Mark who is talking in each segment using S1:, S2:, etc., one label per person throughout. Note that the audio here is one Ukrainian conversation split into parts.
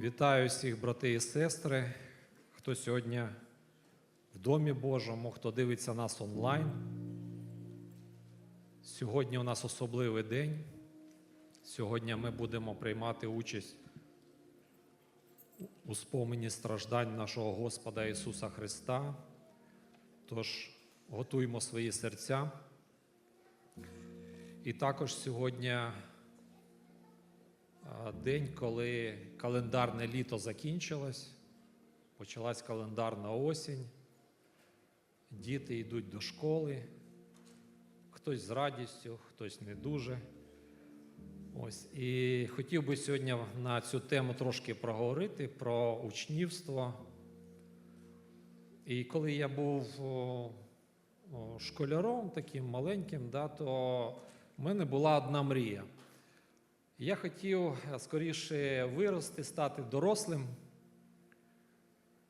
S1: Вітаю всіх, брати і сестри, хто сьогодні в Домі Божому, хто дивиться нас онлайн. Сьогодні у нас особливий день. Сьогодні ми будемо приймати участь у спомені страждань нашого Господа Ісуса Христа. Тож готуємо свої серця. І також сьогодні день, коли календарне літо закінчилось, почалась календарна осінь, діти йдуть до школи, хтось з радістю, хтось не дуже. Ось. І хотів би сьогодні на цю тему трошки проговорити про учнівство. І коли я був школяром, таким маленьким, да, то в мене була одна мрія. Я хотів е, скоріше вирости, стати дорослим,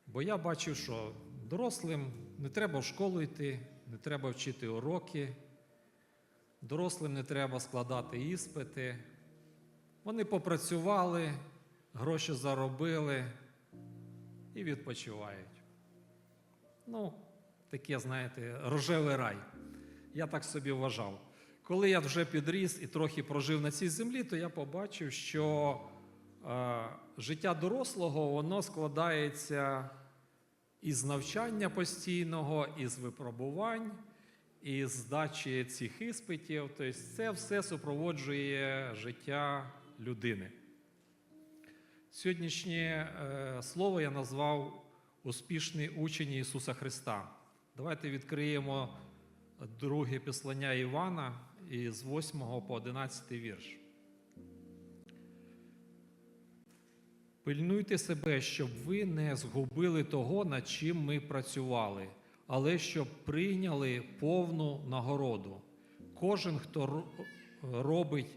S1: бо я бачив, що дорослим не треба в школу йти, не треба вчити уроки, дорослим не треба складати іспити. Вони попрацювали, гроші заробили і відпочивають. Ну, таке, знаєте, рожевий рай. Я так собі вважав. Коли я вже підріс і трохи прожив на цій землі, то я побачив, що е, життя дорослого воно складається із навчання постійного, із випробувань, із здачі цих іспитів. Тобто це все супроводжує життя людини. Сьогоднішнє е, слово я назвав успішний учень Ісуса Христа. Давайте відкриємо друге післання Івана із 8 по 11 вірш. Пильнуйте себе, щоб ви не згубили того, над чим ми працювали, але щоб прийняли повну нагороду. Кожен, хто робить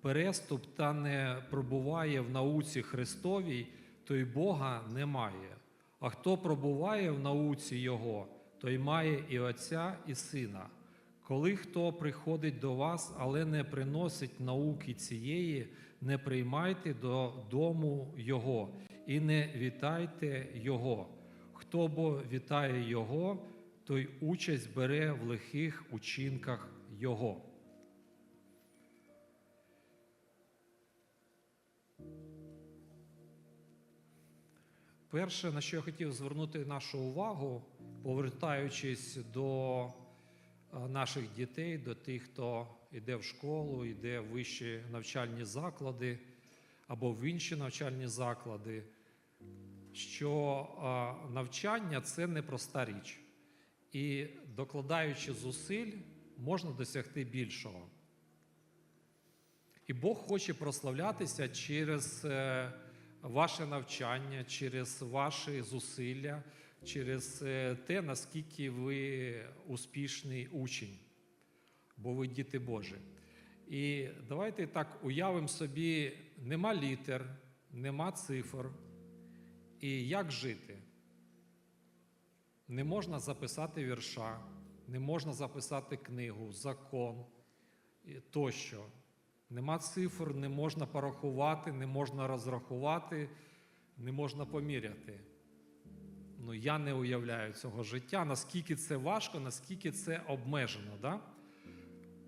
S1: переступ та не пробуває в науці Христовій, той Бога не має. А хто пробуває в науці Його, той має і Отця, і Сина. Коли хто приходить до вас, але не приносить науки цієї, не приймайте до дому Його і не вітайте Його. Хто бо вітає Його, той участь бере в лихих учинках Його. Перше, на що я хотів звернути нашу увагу, повертаючись до наших дітей, до тих, хто йде в школу, йде в вищі навчальні заклади або в інші навчальні заклади, що е, навчання це непроста річ. І докладаючи зусиль, можна досягти більшого. І Бог хоче прославлятися через е, ваше навчання, через ваші зусилля, через е, те, наскільки ви успішний учень, бо ви діти Божі. І давайте так уявимо собі, нема літер, нема цифр. І як жити? Не можна записати вірша, не можна записати книгу, закон тощо. Нема цифр, не можна порахувати, не можна розрахувати, не можна поміряти. Ну, я не уявляю цього життя, наскільки це важко, наскільки це обмежено. Да?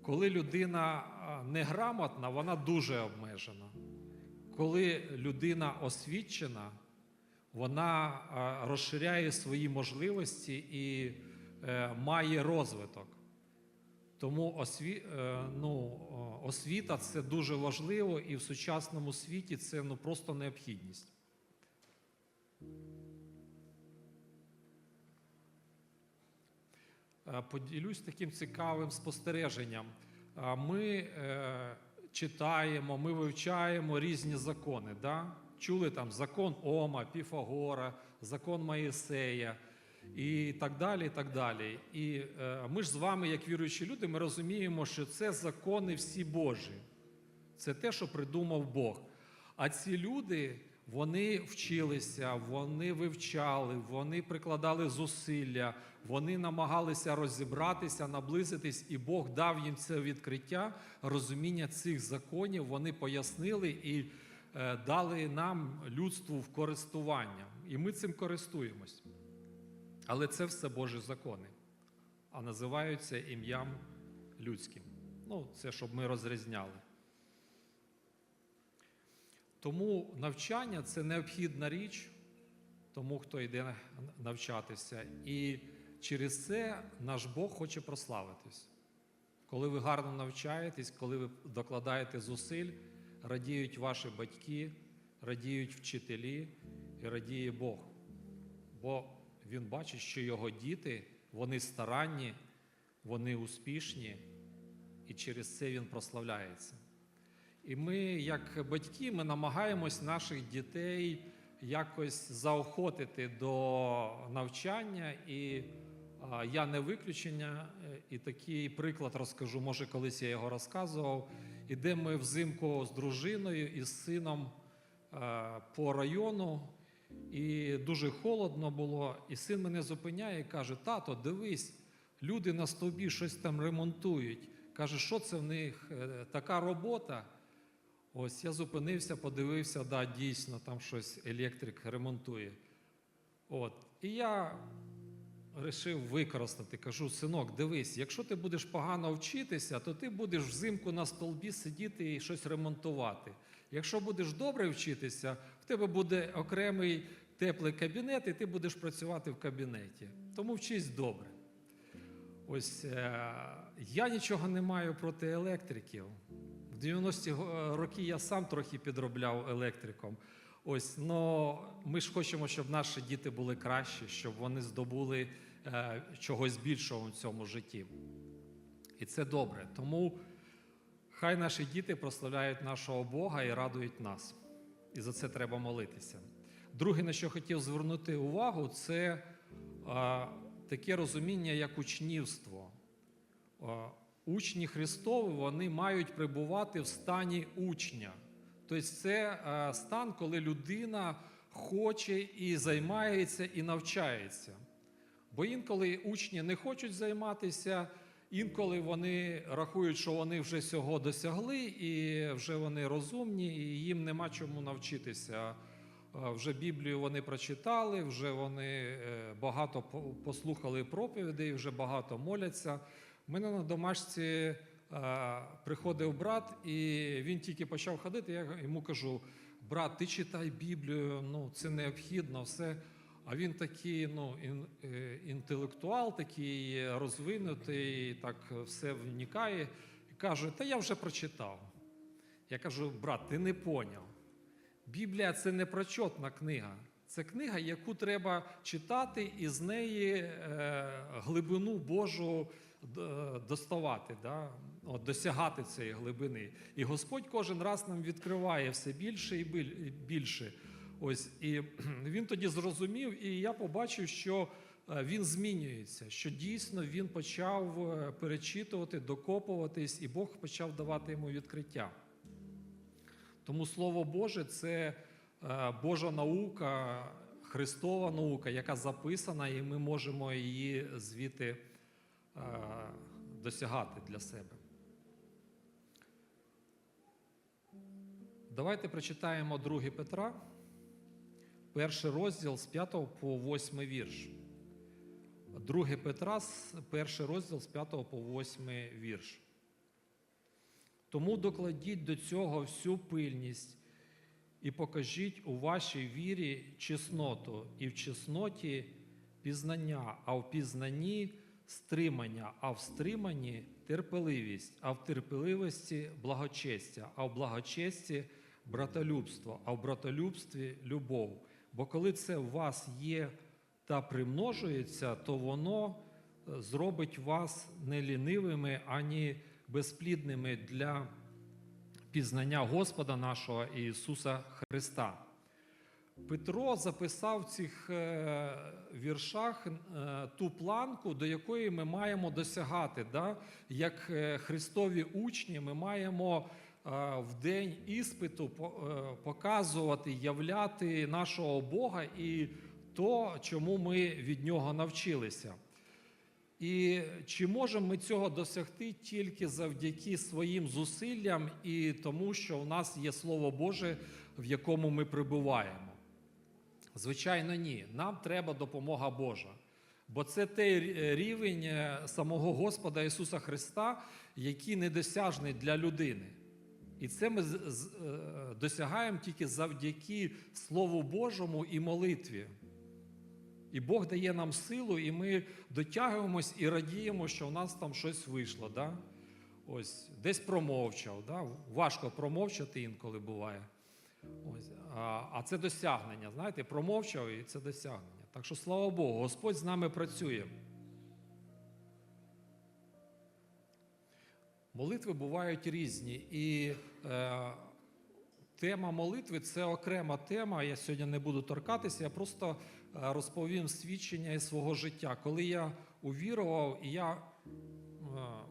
S1: Коли людина неграмотна, вона дуже обмежена. Коли людина освічена, вона розширяє свої можливості і е, має розвиток. Тому осві... е, ну, освіта це дуже важливо, і в сучасному світі це ну, просто необхідність. Поділюсь таким цікавим спостереженням. Е, Ми е, читаємо, ми вивчаємо різні закони. Да? Чули там закон Ома, Піфагора, закон Моїсея і так далі. І так далі. І е, ми ж з вами, як віруючі люди, ми розуміємо, що це закони всі Божі. Це те, що придумав Бог. А ці люди, вони вчилися, вони вивчали, вони прикладали зусилля, вони намагалися розібратися, наблизитись, і Бог дав їм це відкриття, розуміння цих законів. Вони пояснили і е, дали нам людству в користування, і ми цим користуємось. Але це все Божі закони, а називаються ім'ям людським. Ну, це щоб ми розрізняли. Тому навчання це необхідна річ тому, хто йде навчатися. І через це наш Бог хоче прославитись. Коли ви гарно навчаєтесь, коли ви докладаєте зусиль, радіють ваші батьки, радіють вчителі і радіє Бог. Бо Він бачить, що його діти, вони старанні, вони успішні, і через це він прославляється. І ми, як батьки, ми намагаємось наших дітей якось заохотити до навчання. І я не виключення. Е, І такий приклад розкажу, може, колись я його розказував. Іде ми взимку з дружиною і з сином е, по району, і дуже холодно було. І син мене зупиняє і каже: Тато, дивись, люди на стовбі щось там ремонтують. Каже, що це в них е, така робота? Ось я зупинився, подивився, да, дійсно, там щось електрик ремонтує. От. І я вирішив використати. Кажу, синок, дивись, якщо ти будеш погано вчитися, то ти будеш взимку на столбі сидіти і щось ремонтувати. Якщо будеш добре вчитися, в тебе буде окремий теплий кабінет, і ти будеш працювати в кабінеті. Тому вчись добре. Ось е, я нічого не маю проти електриків. В 90-ті роки я сам трохи підробляв електриком. Ось, но ми ж хочемо, щоб наші діти були кращі, щоб вони здобули е, чогось більшого в цьому житті. І це добре. Тому хай наші діти прославляють нашого Бога і радують нас. І за це треба молитися. Друге, на що хотів звернути увагу, це е, таке розуміння, як учнівство. Учні Христові вони мають прибувати в стані учня. Тобто це е, стан, коли людина хоче і займається, і навчається. Бо інколи учні не хочуть займатися, інколи вони рахують, що вони вже всього досягли, і вже вони розумні, і їм нема чому навчитися. Е, Вже Біблію вони прочитали, вже вони е, багато послухали проповідей, вже багато моляться. Мене на домашці е, приходив брат, і він тільки почав ходити. Я йому кажу: брат, ти читай Біблію, ну це необхідно, все. А він такий ну, е, інтелектуал, такий розвинутий, так все вникає, і каже: Та я вже прочитав. Я кажу, брат, ти не поняв. Біблія це не прочотна книга. Це книга, яку треба читати і з неї е, глибину Божу доставати, да? От, досягати цієї глибини. І Господь кожен раз нам відкриває все більше і більше. Ось і він тоді зрозумів, і я побачив, що е, він змінюється, що дійсно він почав е, перечитувати, докопуватись, і Бог почав давати йому відкриття. Тому Слово Боже це е, Божа наука, Христова наука, яка записана, і ми можемо її звідти е, досягати для себе. Давайте прочитаємо 2 Петра, перший розділ з 5 по 8 вірш. 2 Петра, перший розділ з 5 по 8 вірш. Тому докладіть до цього всю пильність і покажіть у вашій вірі чесноту, і в чесноті пізнання, а в пізнанні стримання, а в стриманні терпеливість, а в терпеливості благочестя, а в благочесті братолюбство, а в братолюбстві любов. Бо коли це в вас є та примножується, то воно е, зробить вас не лінивими, ані безплідними для пізнання Господа нашого Ісуса Христа. Петро записав в цих е, віршах е, ту планку, до якої ми маємо досягати. Да? Як е, Христові учні, ми маємо в день іспиту показувати, являти нашого Бога і то, чому ми від нього навчилися. І чи можемо ми цього досягти тільки завдяки своїм зусиллям і тому, що в нас є Слово Боже, в якому ми перебуваємо? Звичайно, ні. Нам треба допомога Божа. Бо це той рівень е, самого Господа Ісуса Христа, який недосяжний для людини. І це ми е, досягаємо тільки завдяки Слову Божому і молитві. І Бог дає нам силу, і ми дотягуємось і радіємо, що в нас там щось вийшло. Да? Ось, десь промовчав. Да? Важко промовчати інколи буває. Ось, а, а це досягнення. Знаєте, промовчав і це досягнення. Так що слава Богу, Господь з нами працює. Молитви бувають різні. І е, тема молитви це окрема тема. Я сьогодні не буду торкатися, я просто е, розповім свідчення із свого життя. Коли я увірував і я е,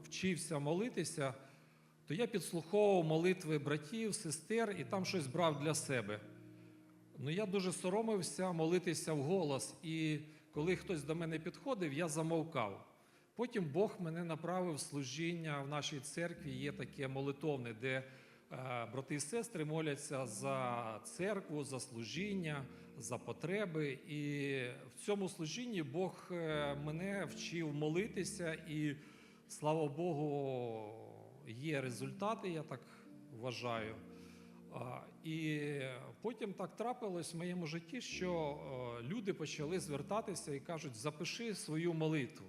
S1: вчився молитися, то я підслуховував молитви братів, сестер і там щось брав для себе. Ну, я дуже соромився молитися вголос, і коли хтось до мене підходив, я замовкав. Потім Бог мене направив в служіння в нашій церкві. Є таке молитовне, де брати і сестри моляться за церкву, за служіння, за потреби. І в цьому служінні Бог е, мене вчив молитися, і слава Богу, є результати, я так вважаю. І потім так трапилось в моєму житті, що е, люди почали звертатися і кажуть, запиши свою молитву.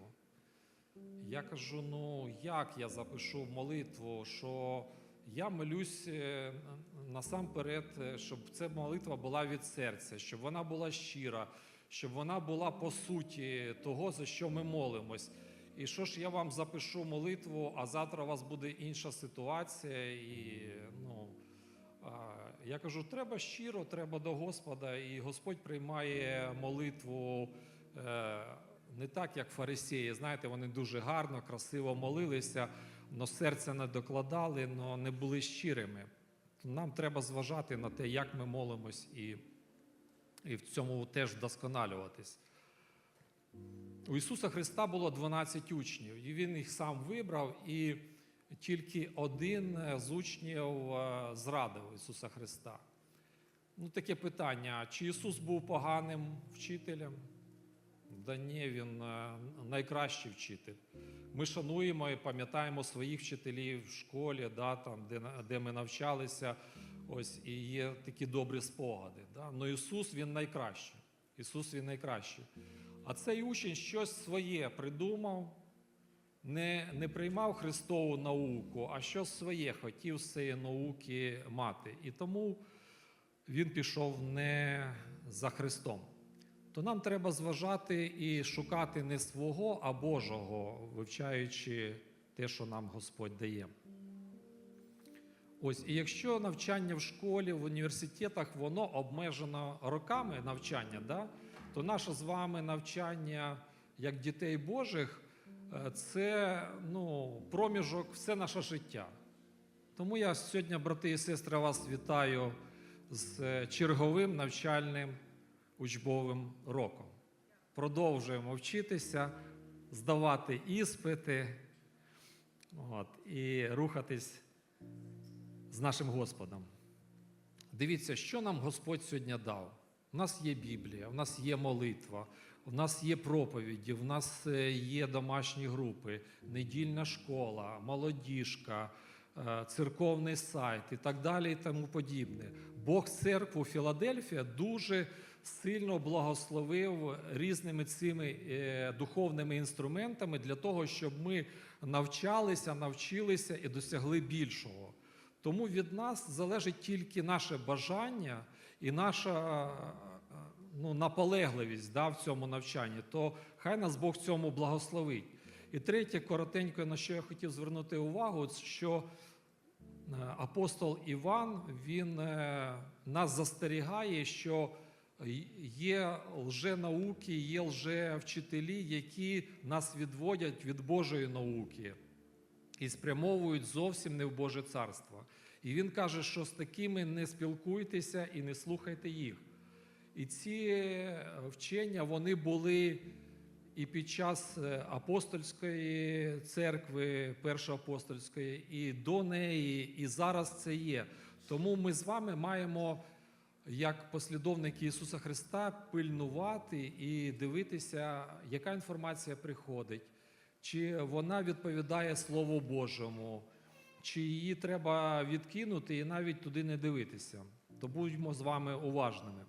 S1: Я кажу: ну як я запишу молитву, що я молюсь е, насамперед, е, щоб ця молитва була від серця, щоб вона була щира, щоб вона була по суті того, за що ми молимось. І що ж я вам запишу молитву, а завтра у вас буде інша ситуація, і ну. Я кажу, треба щиро, треба до Господа, і Господь приймає молитву е, не так, як фарисеї. Знаєте, вони дуже гарно, красиво молилися, але серця не докладали, але не були щирими. Нам треба зважати на те, як ми молимось, і, і в цьому теж вдосконалюватись. У Ісуса Христа було 12 учнів, і Він їх сам вибрав, і тільки один з учнів е, зрадив Ісуса Христа. Ну, таке питання: чи Ісус був поганим вчителем? Да ні, він е, найкращий вчитель. Ми шануємо і пам'ятаємо своїх вчителів в школі, да, там, де, де ми навчалися, ось, і є такі добрі спогади. Да. Ну Ісус він найкращий. Ісус він найкращий. А цей учень щось своє придумав, не, не приймав Христову науку, а щось своє хотів з цієї науки мати. І тому він пішов не за Христом. То нам треба зважати і шукати не свого, а Божого, вивчаючи те, що нам Господь дає. Ось, і якщо навчання в школі, в університетах, воно обмежено роками навчання, да, то наше з вами навчання як дітей Божих е, це ну, проміжок, все наше життя. Тому я сьогодні, брати і сестри, вас вітаю з е, черговим навчальним учбовим роком. Продовжуємо вчитися, здавати іспити от, і рухатись з нашим Господом. Дивіться, що нам Господь сьогодні дав. У нас є Біблія, у нас є молитва, у нас є проповіді, у нас е, є домашні групи, недільна школа, молодіжка, е, церковний сайт і так далі, і тому подібне. Бог церкву Філадельфія дуже сильно благословив різними цими е, духовними інструментами для того, щоб ми навчалися, навчилися і досягли більшого. Тому від нас залежить тільки наше бажання і наша е, ну, наполегливість да, в цьому навчанні, то хай нас Бог цьому благословить. І третє, коротенько, на що я хотів звернути увагу, що е, апостол Іван він нас застерігає, що є лженауки, є лжевчителі, які нас відводять від Божої науки і спрямовують зовсім не в Боже царство. І він каже, що з такими не спілкуйтеся і не слухайте їх. І ці вчення вони були і під час е, апостольської церкви, першоапостольської, і до неї, і зараз це є. Тому ми з вами маємо як послідовники Ісуса Христа пильнувати і дивитися, яка інформація приходить, чи вона відповідає Слову Божому, чи її треба відкинути і навіть туди не дивитися. То будьмо з вами уважними.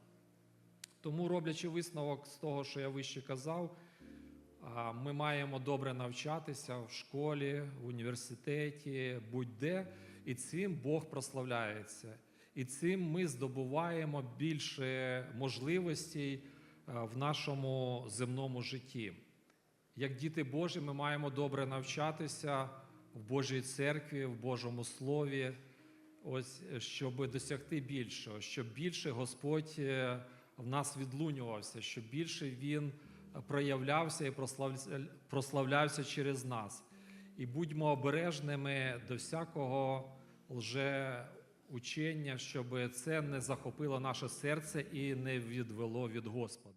S1: Тому, роблячи висновок з того, що я вище казав, ми маємо добре навчатися в школі, в університеті, будь-де, і цим Бог прославляється. І цим ми здобуваємо більше можливостей в нашому земному житті. Як діти Божі, ми маємо добре навчатися в Божій церкві, в Божому Слові, ось щоб досягти більшого, щоб більше Господь е, в нас відлунювався, щоб більше Він проявлявся і прославлявся через нас. І будьмо обережними до всякого лжеучення, щоб це не захопило наше серце і не відвело від Господа.